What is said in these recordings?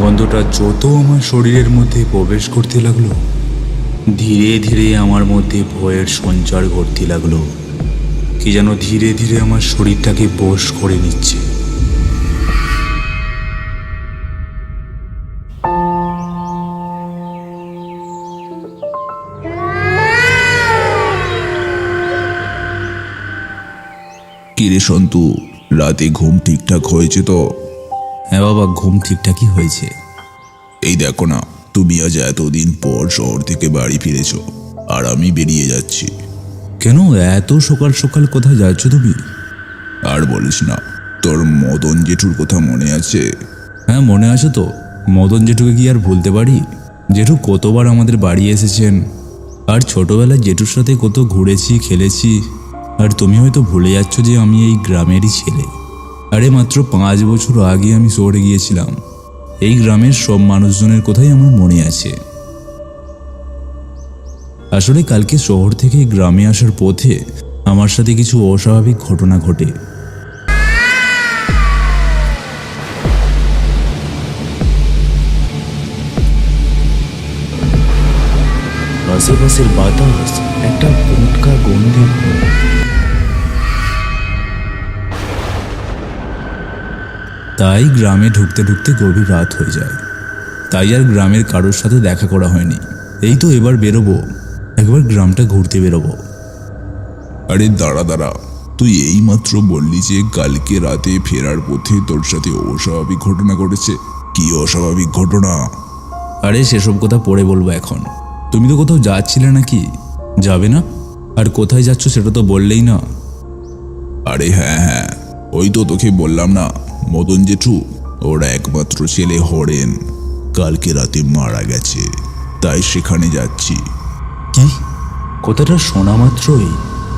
গন্ধটা যত আমার শরীরের মধ্যে প্রবেশ করতে লাগল, ধীরে ধীরে আমার মধ্যে ভয়ের সঞ্চার ঘটতে লাগল। কি যেন ধীরে ধীরে আমার শরীরটাকে বশ করে নিচ্ছে। কিরে সন্তু, রাতে ঘুম ঠিকঠাক হয়েছে তো? হ্যাঁ বাবা ঘুম ঠিকঠাকই হয়েছে। এই দেখো না তুমি আজ এতদিন পর শহর থেকে বাড়ি ফিরেছ আর আমি বেরিয়ে যাচ্ছি। কেন? এত সকাল সকাল কোথায় যাচ্ছ তুমি? আর বলিস না তোর মদন জেঠুর কথা মনে আছে? হ্যাঁ মনে আছে তো। মদন জেঠুকে কি আর ভুলতে পারি? জেঠু কতবার আমাদের বাড়ি এসেছেন। আর ছোটবেলায় জেঠুর সাথে কত ঘুরেছি খেলেছি। আর তুমি হয়তো ভুলে যাচ্ছ যে আমি এই গ্রামেরই ছেলে। আরে মাত্র পাঁচ বছর আগে আমি শহরে গিয়েছিলাম। এই গ্রামের সব মানুষজনের কথাই আমার মনে আছে। আসলে কালকে শহর থেকে গ্রামে আসার পথে আমার সাথে কিছু অস্বাভাবিক ঘটনা ঘটে। আশেপাশের বাতাস, একটা গন্ধে তাই গ্রামে ঢুকতে ঢুকতে গভীর রাত হয়ে যায়। তাই আর গ্রামের কারোর সাথে দেখা করা হয়নি। এই তো এবার বেরোবো। একবার গ্রামটা ঘুরতে বেরোবো। আরে দাঁড়া দাঁড়া। তুই এইমাত্র বললি যে কালকে রাতে ফেরার পথে তোর সাথে অস্বাভাবিক ঘটনা ঘটেছে। কি অস্বাভাবিক ঘটনা? আরে সেসব কথা পরে বলব এখন। তুমি তো কোথাও যাচ্ছিলে নাকি? যাবে না? আর কোথায় যাচ্ছ সেটা তো বললেই না। আরে হ্যাঁ হ্যাঁ। ওই তো তোকে বললাম না। মদন জেঠু ওর একমাত্র ছেলে হরেন। কালকে রাতে মারা গেছে তাই সেখানে যাচ্ছি। কি? কথাটা শোনা মাত্রই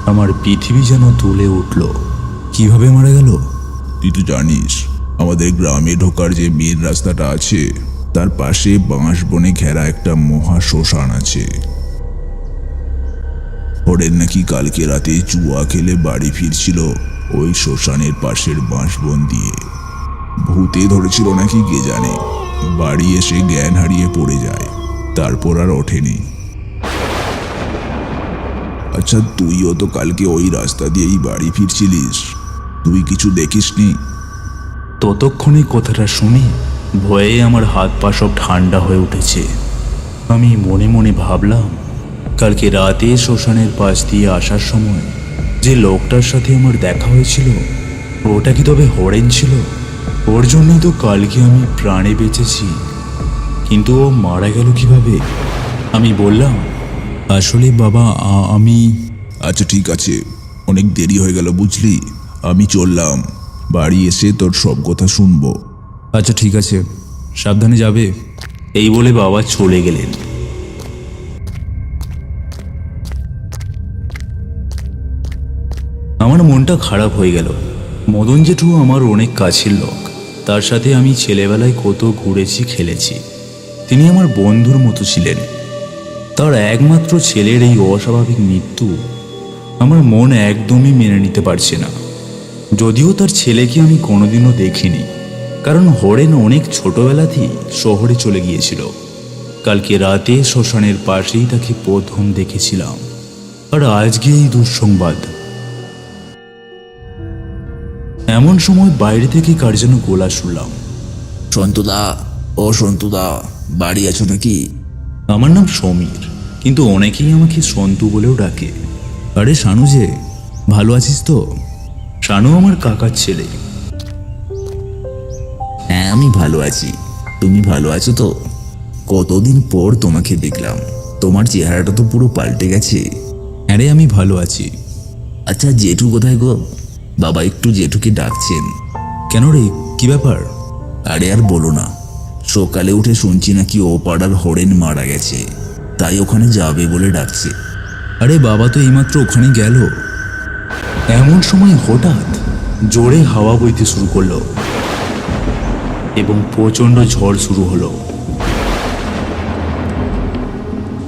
আমার পৃথিবী যেন তুলে উঠল। কীভাবে মারা গেল? তুই তো জানিস আমাদের গ্রামে ঢোকার যে মেন রাস্তাটা আছে তার পাশে বাঁশ বনে ঘেরা একটা মহা শ্মশান আছে। হরেন নাকি কালকে রাতে চুয়া খেলে বাড়ি ফিরছিল ওই শ্মশানের পাশের বাঁশ বন দিয়ে। ভূতে ধরেছিল নাকি কে জানে। বাড়ি এসে জ্ঞান হারিয়ে পড়ে যায়। তারপর আর ওঠেনি। আচ্ছা তুইও তো কালকে ওই রাস্তা দিয়েই বাড়ি ফিরছিলিস। তুই কিছু দেখিসনি? ততক্ষণে কথাটা শুনে ভয়ে আমার হাত পা সব ঠান্ডা হয়ে উঠেছে। আমি মনে মনে ভাবলাম, কালকে রাতে শ্মশানের পাশ দিয়ে আসার সময় যে লোকটার সাথে আমার দেখা হয়েছিল, ওটা কি তবে হরেন ছিল? ওর জন্যই তো কালকে আমি প্রাণে বেঁচেছি। কিন্তু ও মারা গেল কীভাবে? আমি বললাম আসলে বাবা আমি আচ্ছা ঠিক আছে। অনেক দেরি হয়ে গেল বুঝলি? আমি চললাম। বাড়ি এসে তোর সব কথা শুনব। আচ্ছা ঠিক আছে। সাবধানে যাবে। এই বলে বাবা চলে গেলেন। আমার মনটা খারাপ হয়ে গেল। মদন জেঠু আমার অনেক কাছের লোক। তার সাথে আমি ছেলেবেলায় কত ঘুরেছি, খেলেছি। তিনি আমার বন্ধুর মতো ছিলেন। তার একমাত্র ছেলের এই অস্বাভাবিক মৃত্যু আমার মন একদমই মেনে নিতে পারছে না। যদিও তার ছেলেকে আমি কোনোদিনও দেখিনি, কারণ হরেন অনেক ছোটবেলাতেই শহরে চলে গিয়েছিল। কালকে রাতে শ্মশানের পাশেই তাকে প্রথম দেখেছিলাম। আর আজকে এই দুঃসংবাদ। এমন সময় বাইরে থেকে কার যেন গোলা শুনলাম। সন্তুদা ও সন্তুদা বাড়ি আছো নাকি? আমার নাম সমীর কিন্তু অনেকেই আমাকে সন্তু বলেও ডাকে। আরে শানু যে ভালো আছিস তো? শানু আমার কাকার ছেলে। হ্যাঁ আমি ভালো আছি। তুমি ভালো আছো তো? কতদিন পর তোমাকে দেখলাম। তোমার চেহারাটা তো পুরো পাল্টে গেছে। আরে আমি ভালো আছি। আচ্ছা জেঠু কোথায় গো? বাবা একটু জেঠুকে ডাকছেন। কেন রে? কি ব্যাপার? আরে আর বলো না। সকালে উঠে শুনছি নাকি ও পাড়ার হরেন মারা গেছে। তাই ওখানে যাবে বলে ডাকছে। আরে বাবা তো এইমাত্র ওখানে গেল। এমন সময় হঠাৎ জোরে হাওয়া বইতে শুরু করল এবং প্রচণ্ড ঝড় শুরু হলো।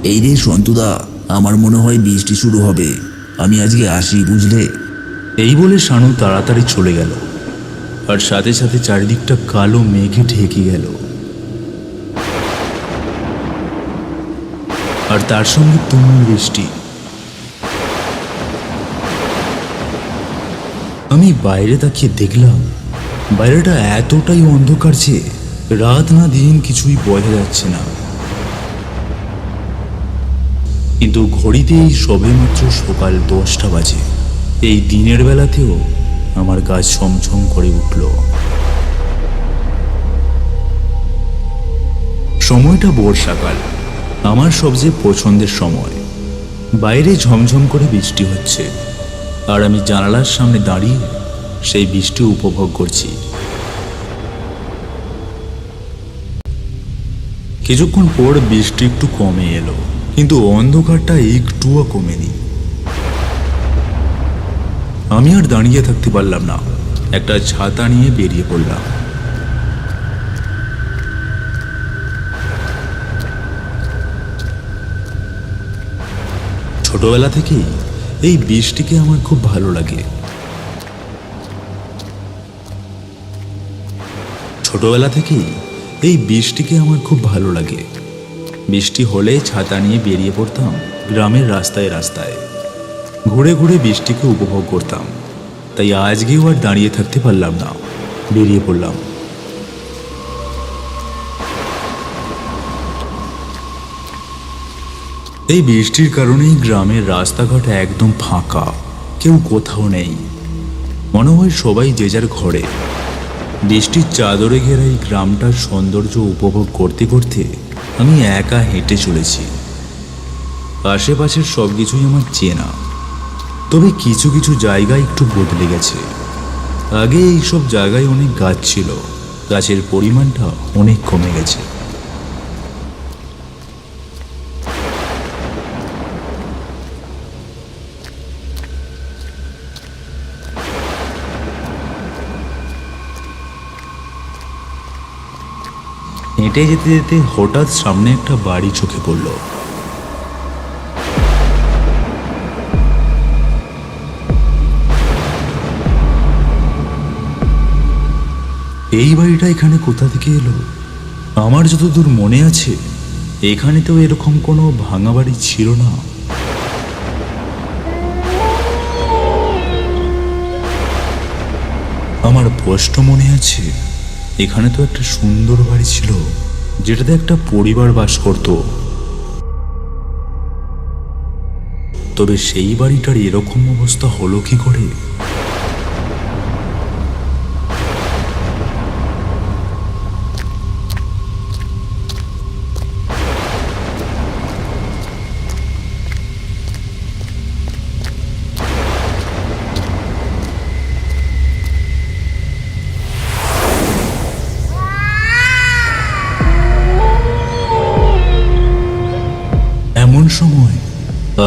এই রে সন্তুদা আমার মনে হয় বৃষ্টি শুরু হবে। আমি আজকে আসি বুঝলে? এই বলে শানু তাড়াতাড়ি চলে গেল। আর সাথে সাথে চারিদিকটা কালো মেঘে ঢেকে গেল। আর তার সঙ্গে তুমুল বৃষ্টি। আমি বাইরে তাকিয়ে দেখলাম, বাইরেটা এতটাই অন্ধকার যে রাত না দিন কিছুই বোঝা যাচ্ছে না। কিন্তু ঘড়িতেই সবে মাত্র সকাল দশটা বাজে। এই দিনের বেলাতেও আমার গা ছমছম করে উঠল। সময়টা বর্ষাকাল। আমার সবচেয়ে পছন্দের সময়। বাইরে ঝমঝম করে বৃষ্টি হচ্ছে। আর আমি জানালার সামনে দাঁড়িয়ে সেই বৃষ্টি উপভোগ করছি। কিছুক্ষণ পর বৃষ্টি একটু কমে এলো, কিন্তু অন্ধকারটা একটুও কমেনি। আমি আর দাঁড়িয়ে থাকতে পারলাম না। একটা ছাতা নিয়ে বেরিয়ে পড়লাম। ছোটবেলা থেকেই এই বৃষ্টিকে আমার খুব ভালো লাগে। ছোটবেলা থেকেই এই বৃষ্টিকে আমার খুব ভালো লাগে। বৃষ্টি হলে ছাতা নিয়ে বেরিয়ে পড়তাম গ্রামের রাস্তায় রাস্তায়। ঘুরে ঘুরে বৃষ্টিকে উপভোগ করতাম। তাই আজকেও আর দাঁড়িয়ে থাকতে পারলাম না। বেরিয়ে পড়লাম। এই বৃষ্টির কারণেই গ্রামের রাস্তাঘাট একদম ফাঁকা। কেউ কোথাও নেই। মনে হয় সবাই যে যার ঘরে। বৃষ্টির চাদরে ঘেরা এই গ্রামটার সৌন্দর্য উপভোগ করতে করতে আমি একা হেঁটে চলেছি। আশেপাশের সব কিছুই আমার চেনা। তবে কিছু কিছু জায়গা একটু বদলে গেছে। আগে এইসব জায়গায় অনেক গাছ ছিল। গাছের পরিমাণটা অনেক কমে গেছে। হেঁটে যেতে যেতে হঠাৎ সামনে একটা বাড়ি চোখে পড়ল। এই বাড়িটা এখানে কোথা থেকে এলো? আমার যতদূর মনে আছে এখানে তো এরকম কোনো ভাঙা বাড়ি ছিল না। আমার স্পষ্ট মনে আছে এখানে তো একটা সুন্দর বাড়ি ছিল, যেটাতে একটা পরিবার বাস করত। তবে সেই বাড়িটার এরকম অবস্থা হলো কি করে?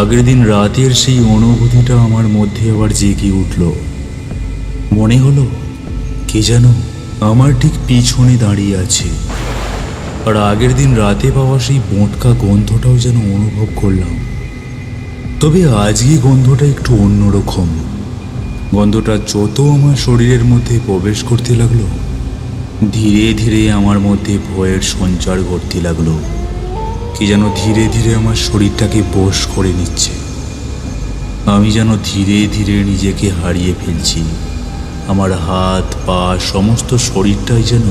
আগের দিন রাতের সেই অনুভূতিটা আমার মধ্যে আবার জেগে উঠল। মনে হলো, কে যেন আমার ঠিক পিছনে দাঁড়িয়ে আছে। আর আগের দিন রাতে পাওয়া সেই বোঁটকা গন্ধটাও যেন অনুভব করলাম। তবে আজকে গন্ধটা একটু অন্যরকম। গন্ধটা যত আমার শরীরের মধ্যে প্রবেশ করতে লাগল, ধীরে ধীরে আমার মধ্যে ভয়ের সঞ্চার ঘটতে লাগল। কি যেন ধীরে ধীরে আমার শরীরটাকে বশ করে নিচ্ছে। আমি যেন ধীরে ধীরে নিজেকে হারিয়ে ফেলছি। আমার হাত, পা, সমস্ত শরীরটাই যেন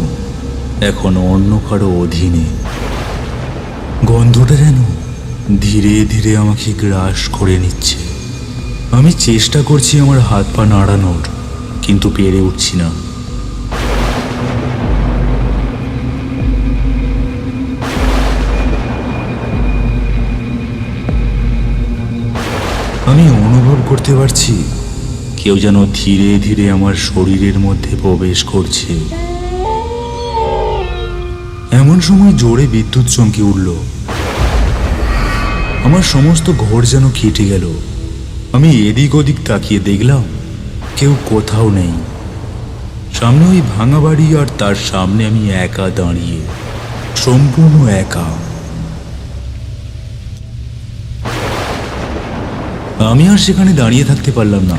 এখন অন্য কারও অধীনে। গন্ধটা যেন ধীরে ধীরে আমাকে গ্রাস করে নিচ্ছে। আমি চেষ্টা করছি আমার হাত পা নাড়ানোর, কিন্তু পেরে উঠছি না। আমি অনুভব করতে পারছি। কেউ যেন ধীরে ধীরে আমার শরীরের মধ্যে প্রবেশ করছে। এমন সময় জোরে বিদ্যুৎ চমকে উঠল। আমার সমস্ত ঘর যেন কেটে গেল। আমি এদিক ওদিক তাকিয়ে দেখলাম কেউ কোথাও নেই। সামনে ওই ভাঙা বাড়ি আর তার সামনে আমি একা দাঁড়িয়ে সম্পূর্ণ একা। আমি আর সেখানে দাঁড়িয়ে থাকতে পারলাম না।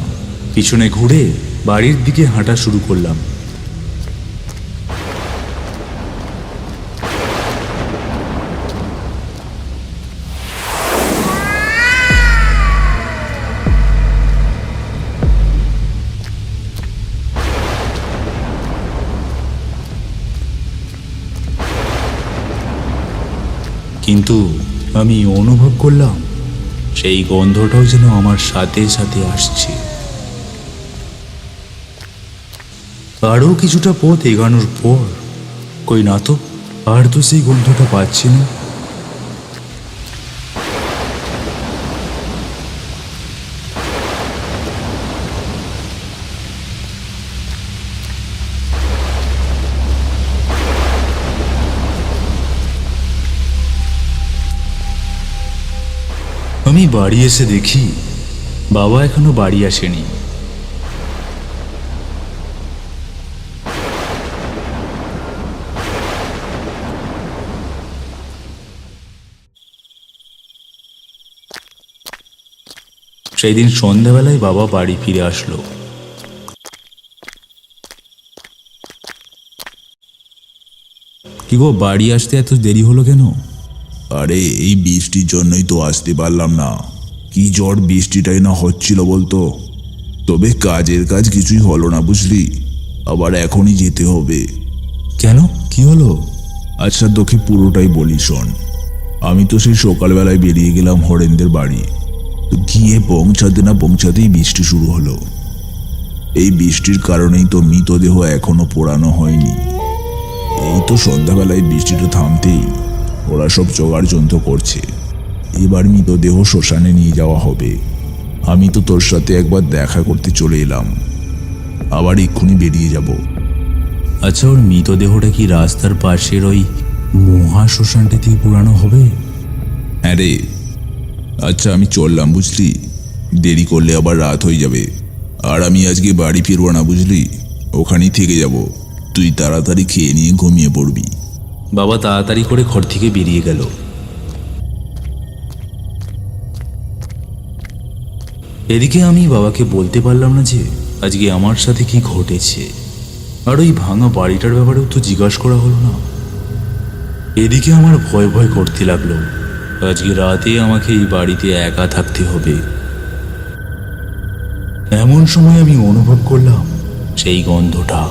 পিছনে ঘুরে বাড়ির দিকে হাঁটা শুরু করলাম। কিন্তু আমি অনুভব করলাম সেই গন্ধটাও যেন আমার সাথে সাথে আসছে। আরও কিছুটা পথ এগানোর পর, কই না তো, আর তো সেই গন্ধটা পাচ্ছি না। বাড়ি এসে দেখি বাবা এখনও বাড়ি আসেনি। সেই দিন সন্ধ্যাবেলায় বাবা বাড়ি ফিরে আসলো। কি গো বাড়ি আসতে এত দেরি হলো কেন? আরে, এই বৃষ্টির জন্যই তো আসতে পারলাম না। কি ঝড় বৃষ্টিটাই না হচ্ছিল বলতো? তবে কাজের কাজ কিছুই হলো না বুঝলি। আবার এখনই যেতে হবে। কেন? কি হলো? আচ্ছা তোকে পুরোটাই বলি শোন। আমি তো সেই সকালবেলায় বেরিয়ে গেলাম হরেনদের বাড়ি। তো গিয়ে পৌঁছাতে না পৌঁছাতেই বৃষ্টি শুরু হলো। এই বৃষ্টির কারণেই তো মৃতদেহ এখনও পোড়ানো হয়নি। এই তো সন্ধ্যাবেলায় বৃষ্টিটা থামতেই ওরা সব জোগাড় যন্ত্র করছে। এবার মৃতদেহ শ্মশানে নিয়ে যাওয়া হবে। আমি তো তোর সাথে একবার দেখা করতে চলে এলাম। আবার এক্ষুনি বেরিয়ে যাব। আচ্ছা ওর মৃতদেহটা কি রাস্তার পাশের ওই মহা শ্মশানটিতেই পুরানো হবে? হ্যাঁ রে। আচ্ছা আমি চললাম বুঝলি? দেরি করলে আবার রাত হয়ে যাবে। আর আমি আজকে বাড়ি ফিরবো না বুঝলি? ওখানেই থেকে যাব। তুই তাড়াতাড়ি খেয়ে নিয়ে ঘুমিয়ে পড়বি। বাবা তাড়াতাড়ি করে ঘর থেকে বেরিয়ে গেল। এদিকে আমি বাবাকে বলতে পারলাম না যে আজকে আমার সাথে কি ঘটেছে। আর ওই ভাঙা বাড়িটার ব্যাপারেও তো জিজ্ঞাসা করা হলো না। এদিকে আমার ভয় ভয় করতে লাগল। আজকে রাতে আমাকে এই বাড়িতে একা থাকতে হবে। এমন সময় আমি অনুভব করলাম সেই গন্ধটা।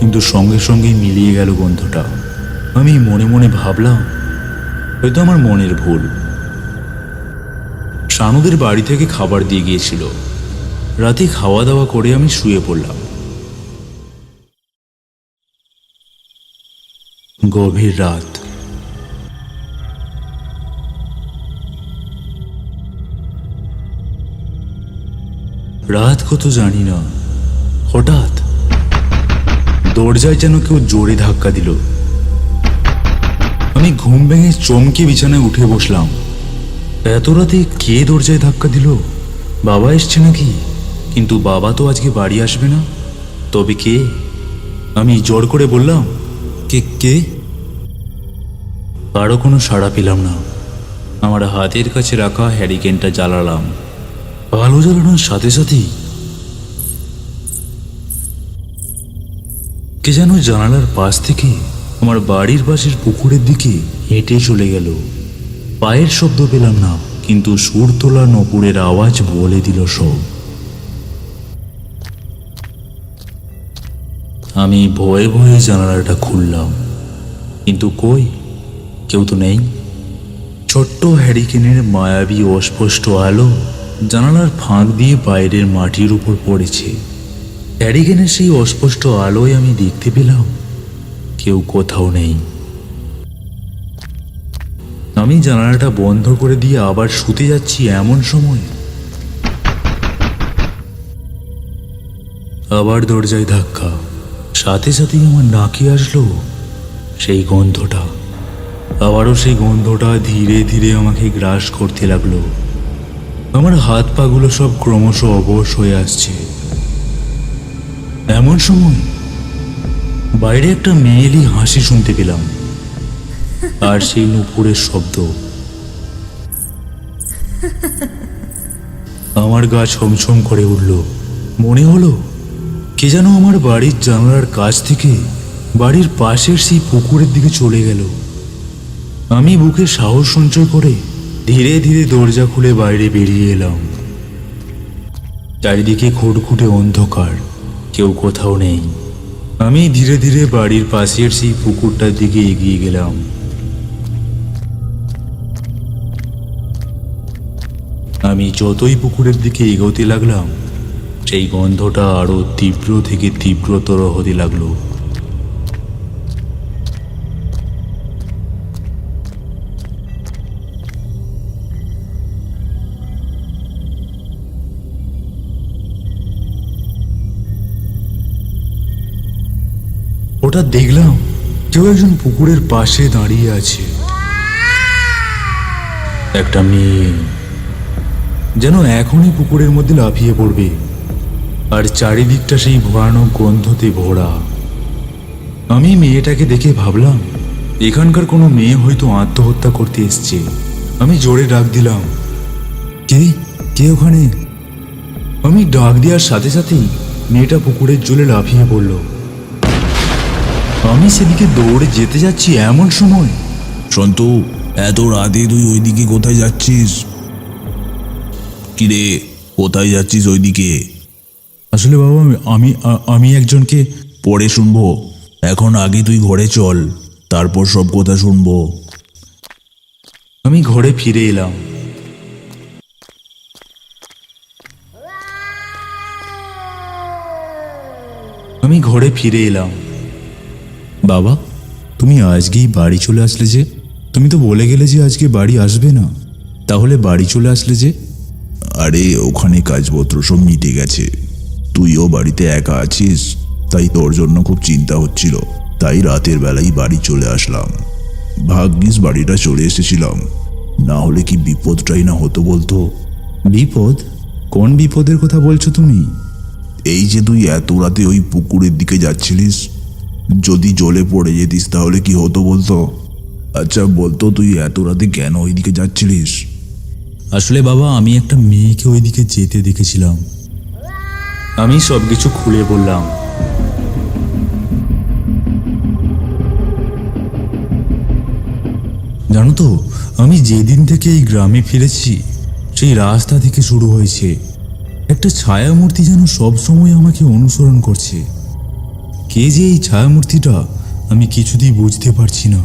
কিন্তু সঙ্গে সঙ্গেই মিলিয়ে গেল গন্ধটা। আমি মনে মনে ভাবলাম, হয়তো আমার মনের ভুল। শানুদের বাড়ি থেকে খাবার দিয়ে গিয়েছিল। রাতে খাওয়া দাওয়া করে আমি শুয়ে পড়লাম। গভীর রাত। রাত কত জানি না। হঠাৎ দরজায় যেন কেউ জোরে ধাক্কা দিল। আমি ঘুম ভেঙে চমকে বিছানায় উঠে বসলাম। এত রাতে কে দরজায় ধাক্কা দিল? বাবা এসছে নাকি? কিন্তু বাবা তো আজকে বাড়ি আসবে না। তবে কে? আমি জোর করে বললাম, কে কে? কারও কোনো সাড়া পেলাম না। আমার হাতের কাছে রাখা হ্যারিকেনটা জ্বালালাম। আলো জ্বালানোর সাথে সাথেই কে যেন জানালার পাশ থেকে আমার বাড়ির পাশের পুকুরের দিকে হেঁটে চলে গেল। পায়ের শব্দ পেলাম না, কিন্তু সুর তোলা নপুরের আওয়াজ বলে দিল সব। আমি ভয়ে ভয়ে জানালাটা খুললাম। কিন্তু কই? কেউ তো নেই। ছোট্ট হ্যারিকেনের মায়াবী অস্পষ্ট আলো জানালার ফাঁক দিয়ে বাইরের মাটির উপর পড়েছে। হ্যারিকেনের সেই অস্পষ্ট আলোয় আমি দেখতে পেলাম, কেউ কোথাও নেই। আমি জানালাটা বন্ধ করে দিয়ে আবার শুতে যাচ্ছি এমন সময়। আবার দরজায় ধাক্কা। সাথে সাথেই আমার নাকে আসলো সেই গন্ধটা। আবারও সেই গন্ধটা ধীরে ধীরে আমাকে গ্রাস করতে লাগল। আমার হাত পাগুলো সব ক্রমশ অবশ হয়ে আসছে। এমন সময় বাইরে একটা মেয়েলি হাসি শুনতে পেলাম। আর সেই নুপুরের শব্দ। আমার গা ছমছম করে উঠল। মনে হলো, কে যেন আমার বাড়ির জানালার কাছ থেকে বাড়ির পাশের সেই পুকুরের দিকে চলে গেল। আমি বুকে সাহস সঞ্চয় করে ধীরে ধীরে দরজা খুলে বাইরে বেরিয়ে এলাম। চারিদিকে খুটখুটে অন্ধকার, কেউ কোথাও নেই। আমি ধীরে ধীরে বাড়ির পাশের সেই পুকুরটার দিকে এগিয়ে গেলাম। আমি যতই পুকুরের দিকে এগোতে লাগলাম, সেই গন্ধটা আরও তীব্র থেকে তীব্রতর হতে লাগল। হঠাৎ দেখলাম কেউ একজন পুকুরের পাশে দাঁড়িয়ে আছে। একটা মেয়ে যেন এখনই পুকুরের মধ্যে লাফিয়ে পড়বে। আর চারিদিকটা সেই ভয়ানক গন্ধতে ভরা। আমি মেয়েটাকে দেখে ভাবলাম, এখানকার কোনো মেয়ে হয়তো আত্মহত্যা করতে এসছে। আমি জোরে ডাক দিলাম, কে? কে ওখানে? আমি ডাক দেওয়ার সাথে সাথেই মেয়েটা পুকুরের জলে লাফিয়ে পড়ল। আমি সেদিকে দৌড়ে যেতে যাচ্ছি এমন সময়। সন্তু, এত রাতে তুই ওইদিকে কোথায় যাচ্ছিস? কিরে? কোথায় যাচ্ছিস ওইদিকে? আসলে বাবা আমি- আমি একজনকে পরে শুনব। এখন আগে তুই ঘরে চল তারপর সব কথা শুনব। আমি ঘরে ফিরে এলাম। আমি ঘরে ফিরে এলাম। বাবা তুমি আজকেই বাড়ি চলে আসলে যে? তুমি তো বলে গেলে যে আজকে বাড়ি আসবে না। তাহলে বাড়ি চলে আসলে যে? আরে ওখানে কাজপত্র সব মিটে গেছে। তুইও বাড়িতে একা আছিস? তাই তোর জন্য খুব চিন্তা হচ্ছিল। তাই রাতের বেলায় বাড়ি চলে আসলাম। ভাগ্যিস বাড়িটা চলে এসেছিলাম। না হলে কি বিপদটাই না হতো বলতো? বিপদ? কোন বিপদের কথা বলছো তুমি? এই যে তুই এত রাতে ওই পুকুরের দিকে যাচ্ছিলিস? যদি জলে পড়ে যেতিস তাহলে কি হতো বলতো? আচ্ছা বলতো তুই এত রাতে কেন ওইদিকে যাচ্ছিলিস? আসলে বাবা, আমি একটা মেয়েকে ওইদিকে যেতে দেখেছিলাম। আমি সবকিছু খুলে বললাম। জানো তো, আমি যেদিন থেকে এই গ্রামে ফিরেছি, সেই রাস্তা থেকে শুরু হয়েছে। একটা ছায়ামূর্তি যেন সবসময় আমাকে অনুসরণ করছে। কে যে এই ছায়ামূর্তিটা, আমি কিছুতেই বুঝতে পারছি না।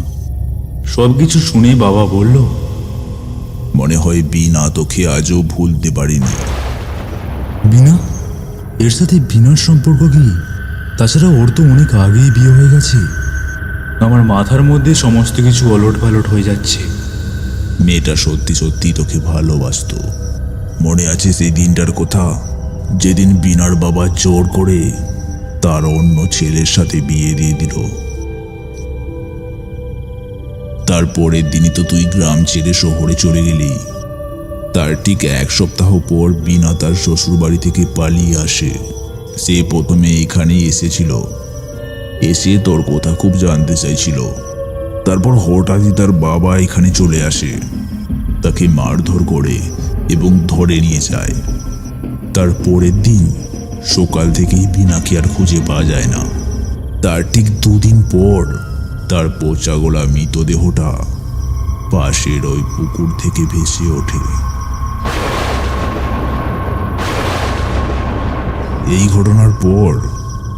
সবকিছু শুনে বাবা বলল মনে হয় বিনা তোকে আজও ভুলতে পারিনি। বিনা? এর সাথে বিনার সম্পর্ক কি? তাছাড়া ওর তো অনেক আগেই বিয়ে হয়ে গেছে। আমার মাথার মধ্যে সমস্ত কিছু অলট পালট হয়ে যাচ্ছে। মেয়েটা সত্যি সত্যি তোকে ভালোবাসতো। মনে আছে সেই দিনটার কথা? যেদিন বিনার বাবা জোর করে তার অন্য ছেলের সাথে বিয়ে দিয়ে দিল। তারপরের দিনই তো তুই গ্রাম ছেড়ে শহরে চলে গেলি। তার ঠিক এক সপ্তাহ পর বিনা তার শ্বশুর বাড়ি থেকে পালিয়ে আসে। সে প্রথমে এখানেই এসেছিল। এসে তোর কথা খুব জানতে চাইছিল। তারপর হঠাৎই তার বাবা এখানে চলে আসে। তাকে মারধর করে এবং ধরে নিয়ে যায়। তার পরের দিন সকাল থেকেই বিনাকে আর খুঁজে পাওয়া যায় না। তার ঠিক দুদিন পর তার পচা গোলা মৃতদেহটা পাশের ওই পুকুর থেকে ভেসে ওঠে। এই ঘটনার পর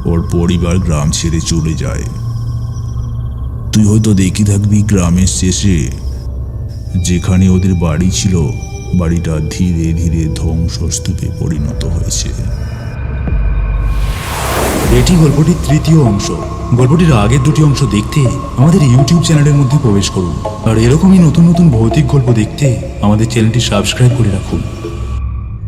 ওর পরিবার গ্রাম ছেড়ে চলে যায়। তুই হয়তো দেখি থাকবি গ্রামের শেষে যেখানে ওদের বাড়ি ছিল, বাড়িটা ধীরে ধীরে ধ্বংসস্তূপে পরিণত হয়েছে। এটি গল্পটির তৃতীয় অংশ। গল্পটির আগের দুটি অংশ দেখতে আমাদের ইউটিউব চ্যানেলের মধ্যে প্রবেশ করুন। আর এরকমই নতুন নতুন ভৌতিক গল্প দেখতে আমাদের চ্যানেলটি সাবস্ক্রাইব করে রাখুন।